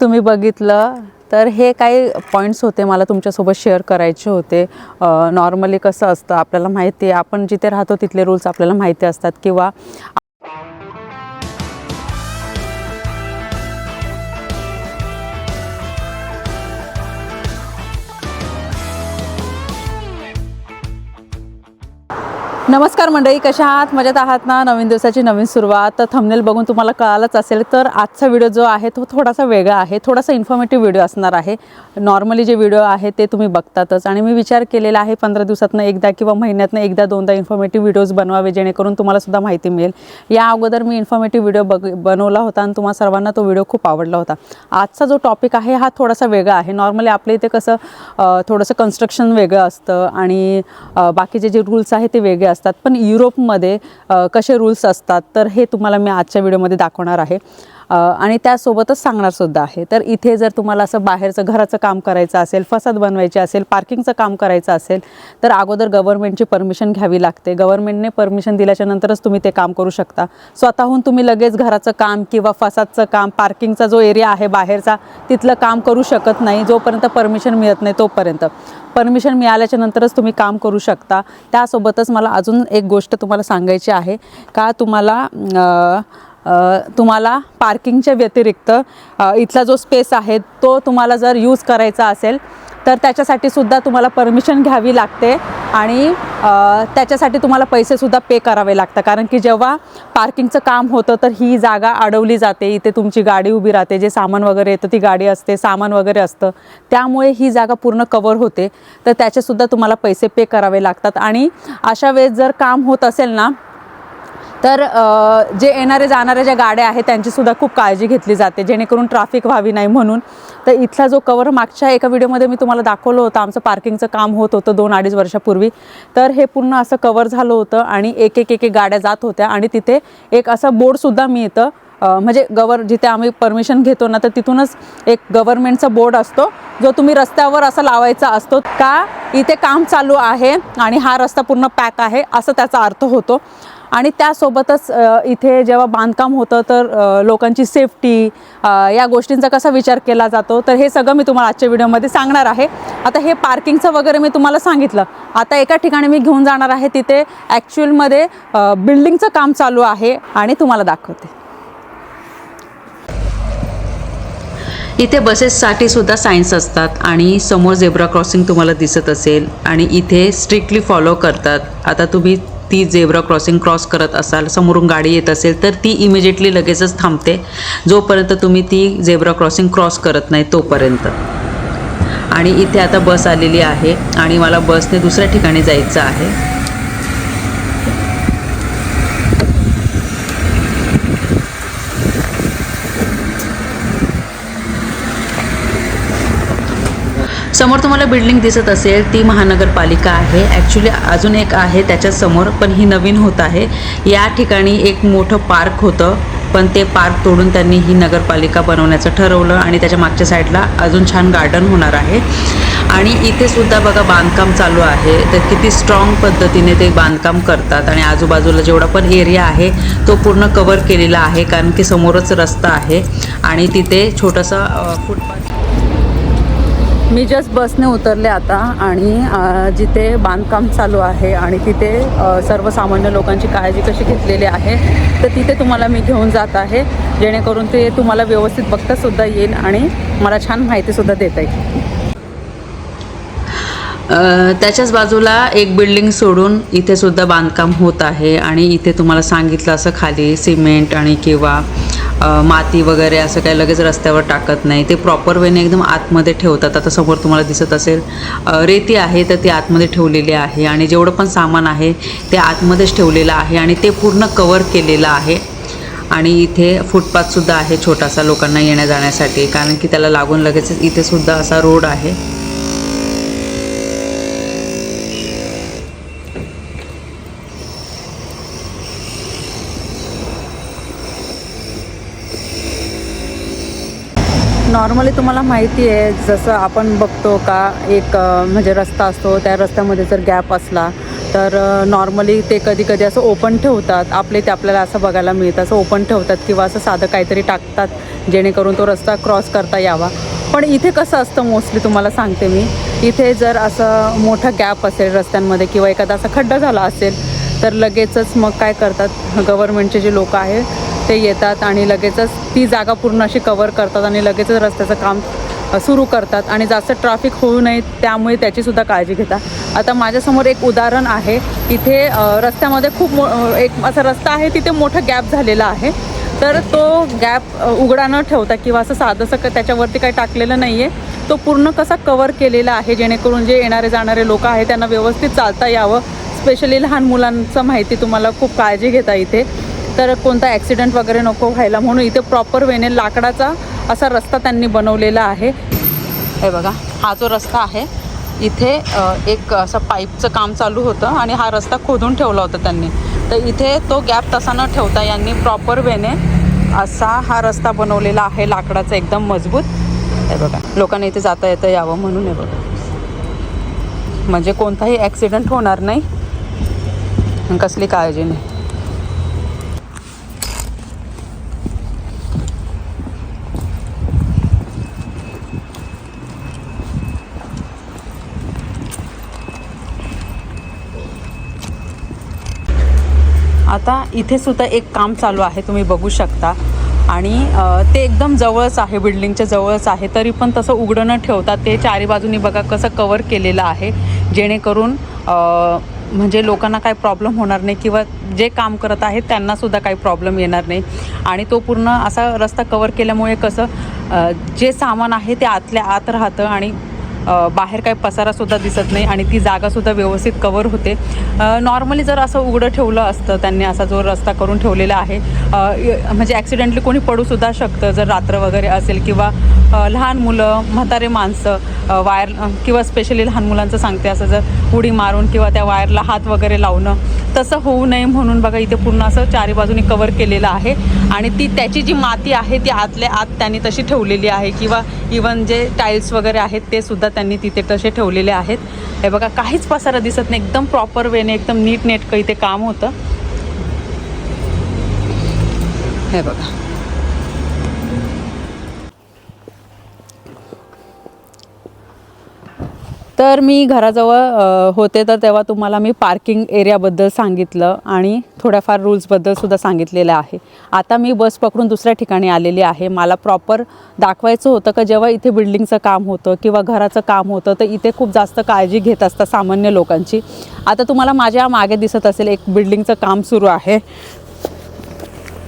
तुम्ही बघितलं तर हे काही पॉईंट्स होते मला तुमच्यासोबत शेअर करायचे होते. नॉर्मली कसं असतं आपल्याला माहिती आहे आपण जिथे राहतो तिथले रूल्स आपल्याला माहिती असतात. किंवा नमस्कार मंडळी कशा आहात? मजेत आहात ना? नवीन दिवसाची नवीन सुरुवात. तर थंबनेल बघून तुम्हाला कळालंच असेल तर आजचा व्हिडिओ जो आहे तो थोडासा वेगळा आहे. थोडासा इन्फॉर्मेटिव्ह व्हिडिओ असणार आहे. नॉर्मली जे व्हिडिओ आहे ते तुम्ही बघतातच. आणि मी विचार केलेला आहे पंधरा दिवसातनं एकदा किंवा महिन्यातनं एकदा दोनदा इन्फॉर्मेटिव्ह व्हिडिओज बनवावे जेणेकरून तुम्हाला सुद्धा माहिती मिळेल. या अगोदर मी इन्फॉर्मेटिव्ह व्हिडिओ बघ बनवला होता आणि तुम्हाला सर्वांना तो व्हिडिओ खूप आवडला होता. आजचा जो टॉपिक आहे हा थोडासा वेगळा आहे. नॉर्मली आपल्या इथे कसं थोडंसं कन्स्ट्रक्शन वेगळं असतं आणि बाकीचे जे रूल्स आहेत ते वेगळे असतात. पण युरोपमध्ये कसे रूल्स असतात तर हे तुम्हाला मी आजच्या व्हिडिओमध्ये दाखवणार आहे. आणि त्यासोबतच सांगणार सुद्धा आहे. तर इथे जर तुम्हाला असं बाहेरचं घराचं काम करायचं असेल फसाद बनवायची असेल पार्किंगचं काम करायचं असेल तर अगोदर गव्हर्नमेंटची परमिशन घ्यावी लागते. गव्हर्नमेंटने परमिशन दिल्याच्या नंतरच तुम्ही ते काम करू शकता. स्वतःहून तुम्ही लगेच घराचं काम किंवा फसादचं काम पार्किंगचा जो एरिया आहे बाहेरचा तिथलं काम करू शकत नाही. जोपर्यंत परमिशन मिळत नाही तोपर्यंत. परमिशन मिळाल्याच्या नंतरच तुम्ही काम करू शकता. त्यासोबतच मला अजून एक गोष्ट तुम्हाला सांगायची आहे. का तुम्हाला तुम्हाला पार्किंगच्या व्यतिरिक्त इथला जो स्पेस आहे तो तुम्हाला जर यूज करायचा असेल तर त्याच्यासाठी सुद्धा तुम्हाला परमिशन घ्यावी लागते आणि त्याच्यासाठी तुम्हाला पैसेसुद्धा पे करावे लागतात. कारण की जेव्हा पार्किंगचं काम होतं तर ही जागा अडवली जाते. इथे तुमची गाडी उभी राहते जे सामान वगैरे येतं ती गाडी असते सामान वगैरे असतं. त्यामुळे ही जागा पूर्ण कवर होते. तर त्याचेसुद्धा तुम्हाला पैसे पे करावे लागतात. आणि अशा वेळेस जर काम होत असेल ना तर जे येणारे जाणाऱ्या ज्या गाड्या आहेत त्यांचीसुद्धा खूप काळजी घेतली जाते जेणेकरून ट्रॅफिक व्हावी नाही म्हणून. तर इथला जो कवर मागच्या एका व्हिडिओमध्ये मी तुम्हाला दाखवलं होतं आमचं पार्किंगचं काम होत होतं दोन अडीच वर्षापूर्वी. तर हे पूर्ण असं कवर झालं होतं आणि एक एक एक एक गाड्या जात होत्या आणि तिथे एक असं बोर्डसुद्धा मिळतं. म्हणजे गवर जिथे आम्ही परमिशन घेतो ना तर तिथूनच एक गव्हर्नमेंटचा बोर्ड असतो जो तुम्ही रस्त्यावर असा लावायचा असतो का इथे काम चालू आहे आणि हा रस्ता पूर्ण पॅक आहे असं त्याचा अर्थ होतो. आणि त्यासोबतच इथे जेव्हा बांधकाम होतं तर लोकांची सेफ्टी या गोष्टींचा कसा विचार केला जातो? तर हे सगळं मी तुम्हाला आजच्या व्हिडिओमध्ये सांगणार आहे. आता हे पार्किंगचं वगैरे मी तुम्हाला सांगितलं. आता एका ठिकाणी मी घेऊन जाणार आहे तिथे ॲक्च्युअलमध्ये बिल्डिंगचं काम चालू आहे आणि तुम्हाला दाखवते. इथे बसेससाठी सुद्धा सायन्स असतात आणि समोर झेब्रा क्रॉसिंग तुम्हाला दिसत असेल आणि इथे स्ट्रिक्टली फॉलो करतात. आता तुम्ही ती झेब्रा क्रॉसिंग क्रॉस करत असाल समोरून गाडी येत असेल तर ती इमिजिएटली लगेचच थांबते. जोपर्यंत तुम्ही ती झेब्रा क्रॉसिंग क्रॉस करत नाही तोपर्यंत. आणि इथे आता बस आलेली आहे आणि मला बसने दुसऱ्या ठिकाणी जायचं आहे. समोर तुम्हाला बिल्डिंग दिसत असेल ती महानगरपालिका आहे. ॲक्च्युली अजून एक आहे त्याच्यासमोर पण ही नवीन होत आहे. या ठिकाणी एक मोठं पार्क होतं पण ते पार्क तोडून त्यांनी ही नगरपालिका बनवण्याचं ठरवलं आणि त्याच्या मागच्या साईडला अजून छान गार्डन होणार आहे. आणि इथे सुद्धा बघा बांधकाम चालू आहे. तर किती स्ट्रॉंग पद्धतीने ते बांधकाम करतात आणि आजूबाजूला जेवढा पण एरिया आहे तो पूर्ण कवर केलेला आहे कारण की समोरच रस्ता आहे. आणि तिथे छोटासा फुटपाथ मी जस्ट बसने उतरले आता आणि जिथे बांधकाम चालू आहे आणि तिथे सर्वसामान्य लोकांची काळजी कशी घेतलेली आहे तर तिथे तुम्हाला मी घेऊन जात आहे. जेणेकरून ते तुम्हाला व्यवस्थित बघतासुद्धा येईल आणि मला छान माहितीसुद्धा देता येईल. त्याच्याच बाजूला एक बिल्डिंग सोडून इथे सुद्धा बांधकाम होत आहे आणि इथे तुम्हाला सांगितलं असं खाली सिमेंट आणि किंवा माती वगैरे असं काही लगेच रस्त्यावर टाकत नाही. ते प्रॉपर वेने एकदम आतमध्ये ठेवतात. आता समोर तुम्हाला दिसत असेल रेती आहे तर ती आतमध्ये ठेवलेली आहे आणि जेवढं पण सामान आहे ते आतमध्येच ठेवलेलं आहे आणि ते पूर्ण कवर केलेलं आहे. आणि इथे फुटपाथसुद्धा आहे छोटासा लोकांना येण्या जाण्यासाठी कारण की त्याला लागून लगेच इथे सुद्धा असा रोड आहे. नॉर्मली तुम्हाला माहिती आहे जसं आपण बघतो का एक म्हणजे रस्ता असतो त्या रस्त्यामध्ये जर गॅप असला तर नॉर्मली ते कधी कधी असं ओपन ठेवतात. आपले ते आपल्याला असं बघायला मिळतं. असं ओपन ठेवतात किंवा असं साधं काहीतरी टाकतात जेणेकरून तो रस्ता क्रॉस करता यावा. पण इथे कसं असतं मोस्टली तुम्हाला सांगते मी. इथे जर असं मोठा गॅप असेल रस्त्यांमध्ये किंवा एखादा असा खड्डा झाला असेल तर लगेचच मग काय करतात गव्हर्नमेंटचे जे लोक आहेत ते येतात आणि लगेचच ती जागा पूर्ण अशी कवर करतात आणि लगेचच रस्त्याचं काम सुरू करतात. आणि जास्त ट्रॅफिक होऊ नये त्यामुळे त्याचीसुद्धा काळजी घेतात. आता माझ्यासमोर एक उदाहरण आहे. इथे रस्त्यामध्ये खूप मो एक असा रस्ता आहे तिथे मोठा गॅप झालेला आहे. तर तो गॅप उघडा न ठेवता किंवा असं साधंसं क- त्याच्यावरती काही टाकलेलं नाही आहे तो पूर्ण कसा कवर केलेला आहे जेणेकरून जे येणारे जाणारे लोक आहे त्यांना व्यवस्थित चालता यावं. स्पेशली लहान मुलांचं माहिती तुम्हाला खूप काळजी घेता इथे तर कोणता ॲक्सिडेंट वगैरे नको व्हायला म्हणून इथे प्रॉपर वेने लाकडाचा असा रस्ता त्यांनी बनवलेला आहे. हे बघा हा जो रस्ता आहे इथे एक असं पाईपचं काम चालू होतं आणि हा रस्ता खोदून ठेवला होता त्यांनी. तर इथे तो गॅप तसा न ठेवता यांनी प्रॉपर वेने असा हा रस्ता बनवलेला आहे लाकडाचा एकदम मजबूत. हे बघा लोकांना इथे जाता येता यावं म्हणून हे बघा. म्हणजे कोणताही ॲक्सिडेंट होणार नाही. कसली काळजी नाही. आता इथे सुद्धा एक काम चालू आहे तुम्ही बघू शकता. आणि ते एकदम जवळच आहे बिल्डिंगच्या जवळच आहे. तरी पण तसं उघडं न ठेवता ते चारी बाजूनी बघा कसं कवर केलेलं आहे. जेणेकरून म्हणजे लोकांना काही प्रॉब्लेम होणार नाही किंवा जे काम करत आहेत त्यांनासुद्धा काही प्रॉब्लेम येणार नाही. आणि तो पूर्ण असा रस्ता कवर केल्यामुळे कसं जे सामान आहे ते आतल्या आत राहतं आणि बाहेर काही पसारासुद्धा दिसत नाही आणि ती जागासुद्धा व्यवस्थित कवर होते. नॉर्मली जर असं उघडं ठेवलं असतं त्यांनी असा जो रस्ता करून ठेवलेला आहे म्हणजे ॲक्सिडेंटली कोणी पडूसुद्धा शकतं. जर रात्र वगैरे असेल किंवा लहान मुलं म्हातारे माणसं वायर किंवा स्पेशली लहान मुलांचं सांगते असं जर उडी मारून किंवा त्या वायरला हात वगैरे लावणं तसं होऊ नये म्हणून बघा इथे पूर्ण असं चारी बाजूनी कवर केलेलं आहे. आणि ती त्याची जी माती आहे ती आतल्या आत त्यांनी तशी ठेवलेली आहे. किंवा इवन जे टाईल्स वगैरे आहेत ते सुद्धा त्यांनी तिथे तसे ठेवलेले आहेत. हे बघा काहीच पसारा दिसत नाही. एकदम प्रॉपर वेने एकदम नीट नेटकं इथे काम होतं. हे बघा. तर मी घराजवळ होते तर तेव्हा तुम्हाला मी पार्किंग एरियाबद्दल सांगितलं आणि थोड्याफार रूल्सबद्दलसुद्धा सांगितलेलं आहे. आता मी बस पकडून दुसऱ्या ठिकाणी आलेली आहे. मला प्रॉपर दाखवायचं होतं का जेव्हा इथे बिल्डिंगचं काम होतं किंवा घराचं काम होतं तर इथे खूप जास्त काळजी घेत असतात सामान्य लोकांची. आता तुम्हाला माझ्या मागे दिसत असेल एक बिल्डिंगचं काम सुरू आहे.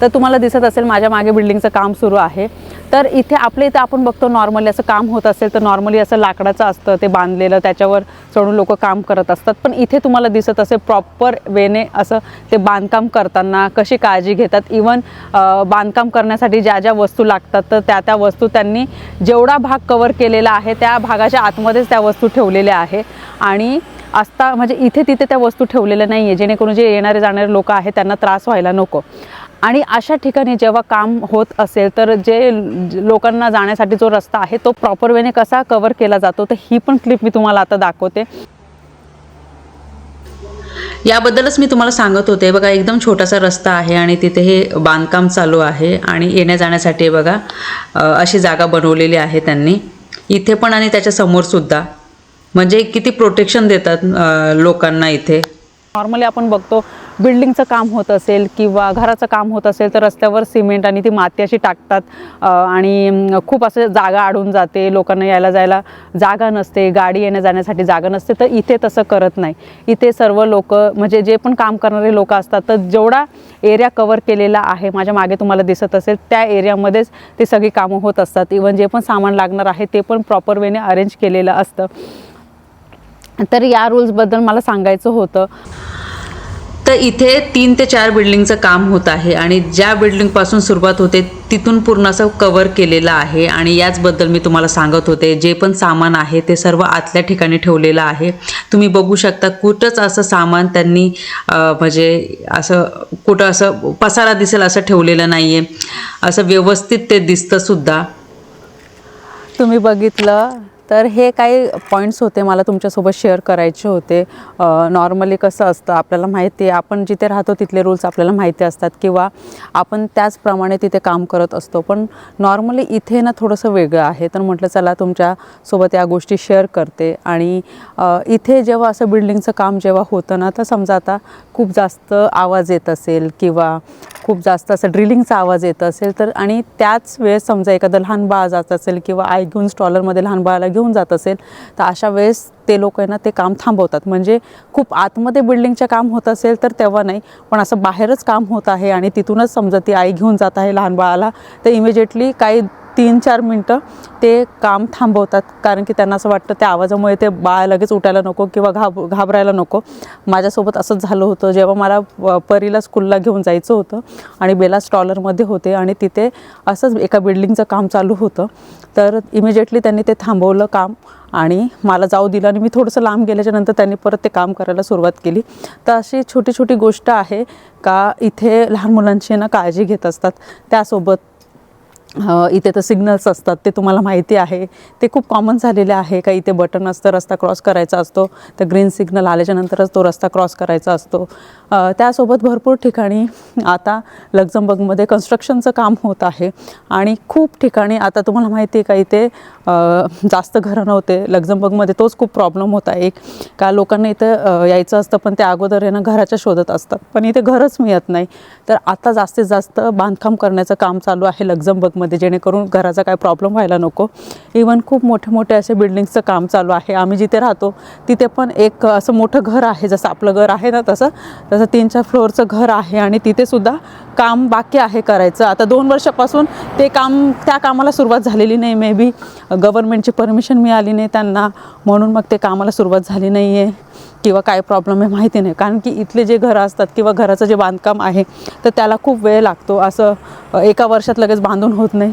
तर तुम्हाला दिसत असेल माझ्या मागे बिल्डिंगचं काम सुरू आहे. तर इथे आपल्या इथे आपण बघतो नॉर्मली असं काम होत असेल तर नॉर्मली असं लाकडाचं असतं ते बांधलेलं त्याच्यावर चढून लोक काम करत असतात. पण इथे तुम्हाला दिसत असेल प्रॉपर वेने असं ते बांधकाम करताना कशी काळजी घेतात. इवन बांधकाम करण्यासाठी ज्या ज्या वस्तू लागतात तर त्या त्या वस्तू त्यांनी जेवढा भाग कवर केलेला आहे त्या भागाच्या आतमध्येच त्या वस्तू ठेवलेल्या आहे. आणि असता म्हणजे इथे तिथे त्या वस्तू ठेवलेल्या नाही आहे जेणेकरून जे येणारे जाणारे लोक आहेत त्यांना त्रास व्हायला नको. आणि अशा ठिकाणी जेव्हा काम होत असेल तर जे लोकांना जाण्यासाठी जो रस्ता आहे तो प्रॉपर वेने कसा कवर केला जातो तर ही पण क्लिप मी तुम्हाला आता दाखवते. याबद्दलच मी तुम्हाला सांगत होते. बघा एकदम छोटासा रस्ता आहे आणि तिथे हे बांधकाम चालू आहे आणि येण्या जाण्यासाठी बघा अशी जागा बनवलेली आहे त्यांनी. इथे पण आणि त्याच्यासमोरसुद्धा म्हणजे किती प्रोटेक्शन देतात लोकांना इथे. नॉर्मली आपण बघतो बिल्डिंगचं काम होत असेल किंवा घराचं काम होत असेल तर रस्त्यावर सिमेंट आणि ती माती अशी टाकतात. आणि खूप असं जागा अडून जाते लोकांना यायला जायला जागा नसते गाडी येण्या जाण्यासाठी जागा नसते तर इथे तसं करत नाही. इथे सर्व लोक म्हणजे जे पण काम करणारे लोक असतात तर जेवढा एरिया कवर केलेला आहे माझ्या मागे तुम्हाला दिसत असेल त्या एरियामध्येच ते सगळी कामं होत असतात. इवन जे पण सामान लागणार आहे ते पण प्रॉपर वेने अरेंज केलेलं असतं. तर या रूल्सबद्दल मला सांगायचं होतं. तर इथे तीन ते चार बिल्डिंगचं काम होत आहे आणि ज्या बिल्डिंगपासून सुरुवात होते तिथून पूर्ण असं कवर केलेलं आहे आणि याचबद्दल मी तुम्हाला सांगत होते. जे पण सामान आहे ते सर्व आतल्या ठिकाणी ठेवलेलं आहे. तुम्ही बघू शकता कुठंच असं सामान त्यांनी म्हणजे असं कुठं असं पसारा दिसेल असं ठेवलेलं नाही आहे असं व्यवस्थित ते दिसतं सुद्धा. तुम्ही बघितलं. तर हे काही पॉईंट्स होते मला तुमच्यासोबत शेअर करायचे होते. नॉर्मली कसं असतं आपल्याला माहिती आहे आपण जिथे राहतो तिथले रूल्स आपल्याला माहिती असतात किंवा आपण त्याचप्रमाणे तिथे काम करत असतो. पण नॉर्मली इथे ना थोडंसं वेगळं आहे. तर म्हटलं चला तुमच्यासोबत या गोष्टी शेअर करते. आणि इथे जेव्हा असं बिल्डिंगचं काम जेव्हा होतं ना तर समजा आता खूप जास्त आवाज येत असेल किंवा खूप जास्त असं ड्रिलिंगचा आवाज येत असेल तर आणि त्याच वेळेस समजा एखादं लहान बाळ जात असेल किंवा आई घेऊन स्टॉलरमध्ये लहान बाळाला घेऊन जात असेल तर अशा वेळेस ते लोक आहे ना ते काम थांबवतात. म्हणजे खूप आतमध्ये बिल्डिंगचे काम होत असेल तर तेव्हा नाही पण असं बाहेरच काम होत आहे आणि तिथूनच समजा ती आई घेऊन जात आहे लहान बाळाला तर इमिजिएटली काही तीन चार मिनटं ते काम थांबवतात. कारण की त्यांना असं वाटतं त्या आवाजामुळे ते बाळ लगेच उठायला नको किंवा घाब घाबरायला नको. माझ्यासोबत असंच झालं होतं. जेव्हा मला परीला स्कूलला घेऊन जायचं होतं आणि बेला स्टॉलरमध्ये होते आणि तिथे असंच एका बिल्डिंगचं काम चालू होतं. तर इमिजिएटली त्यांनी ते थांबवलं काम. आणि मला जाऊ दिलं आणि मी थोडंसं लांब गेल्याच्यानंतर त्यांनी परत ते काम करायला सुरुवात केली. तर अशी छोटी छोटी गोष्ट आहे का इथे लहान मुलांची ना काळजी घेत असतात. त्यासोबत इथे तर सिग्नल्स असतात ते तुम्हाला माहिती आहे. ते खूप कॉमन झालेले आहे. का इथे बटन असतं रस्ता क्रॉस करायचा असतो. तर ग्रीन सिग्नल आल्याच्यानंतरच तो रस्ता क्रॉस करायचा असतो. त्यासोबत भरपूर ठिकाणी आता लक्झमबर्गमध्ये कन्स्ट्रक्शनचं काम होत आहे. आणि खूप ठिकाणी आता तुम्हाला माहिती आहे का इथे जास्त घरं नव्हते. लक्झमबर्गमध्ये तोच खूप प्रॉब्लेम होता एक. का लोकांना इथं यायचं असतं पण ते अगोदर यांना घराच्या शोधत असतात. पण इथे घरच मिळत नाही. तर आता जास्तीत जास्त बांधकाम करण्याचं काम चालू आहे लक्झमबर्गमध्ये. जेणेकरून घराचा काय प्रॉब्लेम व्हायला नको. इवन खूप मोठे मोठे असे बिल्डिंग्सचं काम चालू आहे. आम्ही जिथे राहतो तिथे पण एक असं मोठं घर आहे. जसं आपलं घर आहे ना तसं तसं तीन चार फ्लोअरचं घर आहे आणि तिथेसुद्धा काम बाकी आहे करायचं. आता दोन वर्षापासून ते काम त्या कामाला सुरुवात झालेली नाही. मे बी गव्हर्नमेंटची परमिशन मिळाली नाही त्यांना म्हणून मग ते कामाला सुरुवात झाली नाही आहे किंवा काय प्रॉब्लेम आहे माहिती नाही. कारण की इथले जे घरं असतात किंवा घराचं जे बांधकाम आहे तर त्याला खूप वेळ लागतो. असं एका वर्षात लगेच बांधून होत नाही.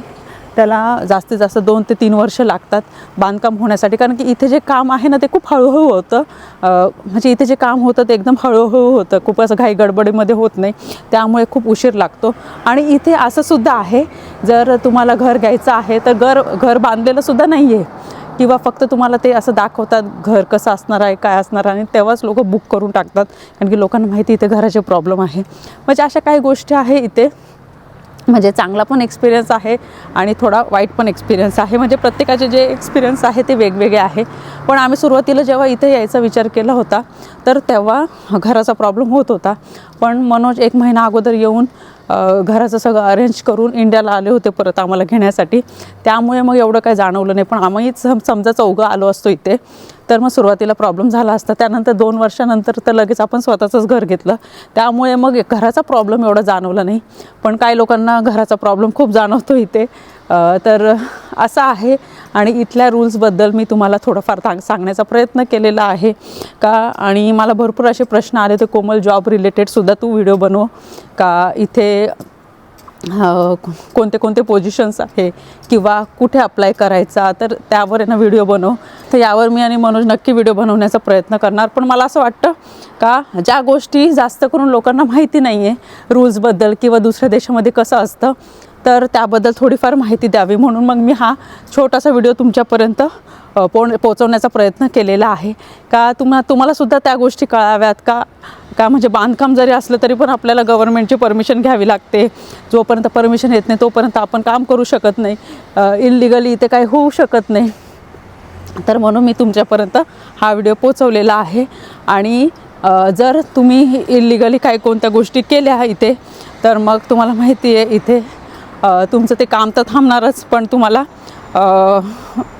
त्याला जास्तीत जास्त दोन ते तीन वर्ष लागतात बांधकाम होण्यासाठी. कारण की इथे जे काम आहे ना ते खूप हळूहळू होतं. म्हणजे इथे जे काम होतं ते एकदम हळूहळू होतं. खूप असं घाई गडबडीमध्ये होत नाही. त्यामुळे खूप उशीर लागतो. आणि इथे असं सुद्धा आहे जर तुम्हाला घर घ्यायचं आहे तर घर घर बांधलेलंसुद्धा नाही आहे किंवा फक्त तुम्हाला ते असं दाखवतात घर कसं असणार आहे काय असणार आहे आणि तेव्हाच लोक बुक करून टाकतात कारण की लोकांना माहिती इथे घराचे प्रॉब्लेम आहे. म्हणजे अशा काही गोष्टी आहे इथे. म्हणजे चांगला पण एक्सपिरियन्स आहे आणि थोडा वाईट पण एक्सपिरियन्स आहे. म्हणजे प्रत्येकाचे जे एक्सपिरियन्स आहे ते वेगवेगळे आहे. पण आम्ही सुरुवातीला जेव्हा इथे यायचा विचार केला होता तर तेव्हा घराचा प्रॉब्लेम होत होता. पण मनोज एक महिना अगोदर येऊन घराचं सगळं अरेंज करून इंडियाला आले होते परत आम्हाला घेण्यासाठी. त्यामुळे मग एवढं काही जाणवलं नाही. पण आम्ही सम समजा चौघं आलो असतो इथे तर मग सुरुवातीला प्रॉब्लेम झाला असता. त्यानंतर दोन वर्षानंतर तर लगेच आपण स्वतःचंच घर घेतलं. त्यामुळे मग घराचा प्रॉब्लेम एवढा जाणवला नाही. पण काही लोकांना घराचा प्रॉब्लेम खूप जाणवतो इथे. तर असं आहे. आणि इथल्या रूल्सबद्दल मी तुम्हाला थोडंफार सांग सांगण्याचा प्रयत्न केलेला आहे. का आणि मला भरपूर असे प्रश्न आले ते कोमल जॉब रिलेटेडसुद्धा तू व्हिडिओ बनव. का इथे कोणते कोणते पोझिशन्स आहे किंवा कुठे अप्लाय करायचा तर त्यावर आहे ना व्हिडिओ बनव. तर यावर मी आणि मनोज नक्की व्हिडिओ बनवण्याचा प्रयत्न करणार. पण मला असं वाटतं का ज्या गोष्टी जास्त करून लोकांना माहिती नाही आहे रूल्सबद्दल किंवा दुसऱ्या देशामध्ये कसं असतं तर त्याबद्दल थोडीफार माहिती द्यावी म्हणून मग मी हा छोटासा व्हिडिओ तुमच्यापर्यंत पो पोचवण्याचा प्रयत्न केलेला आहे. का तुम्हा तुम्हालासुद्धा त्या गोष्टी कळाव्यात का? का म्हणजे बांधकाम जरी असलं तरी पण आपल्याला गव्हर्नमेंटची परमिशन घ्यावी लागते. जोपर्यंत परमिशन येत नाही तोपर्यंत आपण काम करू शकत नाही. इलिगली इथे काही होऊ शकत नाही. तर म्हणून मी तुमच्यापर्यंत हा व्हिडिओ पोचवलेला आहे. आणि जर तुम्ही इलिगली काही कोणत्या गोष्टी केल्या इथे तर मग तुम्हाला माहिती आहे इथे तुमचं ते काम तर थांबणारच पण तुम्हाला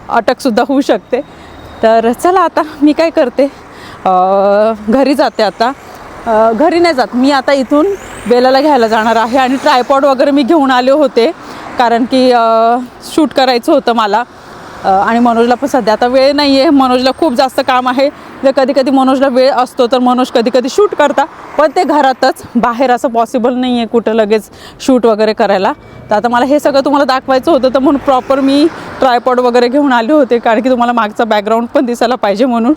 अटकसुद्धा होऊ शकते. तर चला आता मी काय करते? घरी जाते आता. घरी नाही जात. मी आता इथून बेलाला घ्यायला जाणार आहे आणि ट्रायपॉड वगैरे मी घेऊन आले होते. कारण की शूट करायचं होतं मला. आणि मनोजला पण सध्या आता वेळ नाही आहे मनोजला खूप जास्त काम आहे. जर कधी कधी मनोजला वेळ असतो तर मनोज कधी कधी शूट करता. पण ते घरातच बाहेर असं पॉसिबल नाही आहे कुठं लगेच शूट वगैरे करायला. तर आता मला हे सगळं तुम्हाला दाखवायचं होतं तर म्हणून प्रॉपर मी ट्रायपॉड वगैरे घेऊन आले होते कारण की तुम्हाला मागचा बॅकग्राऊंड पण दिसायला पाहिजे म्हणून.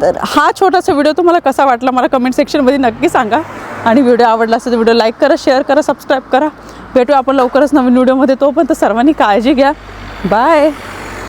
तर हा छोटासा व्हिडिओ तुम्हाला कसा वाटला मला कमेंट सेक्शनमध्ये नक्की सांगा. आणि व्हिडिओ आवडला असेल तर व्हिडिओ लाईक करा शेअर करा सबस्क्राईब करा. भेटू आपण लवकरच नवीन व्हिडिओमध्ये तोपर्यंत सर्वांनी काळजी घ्या. बाय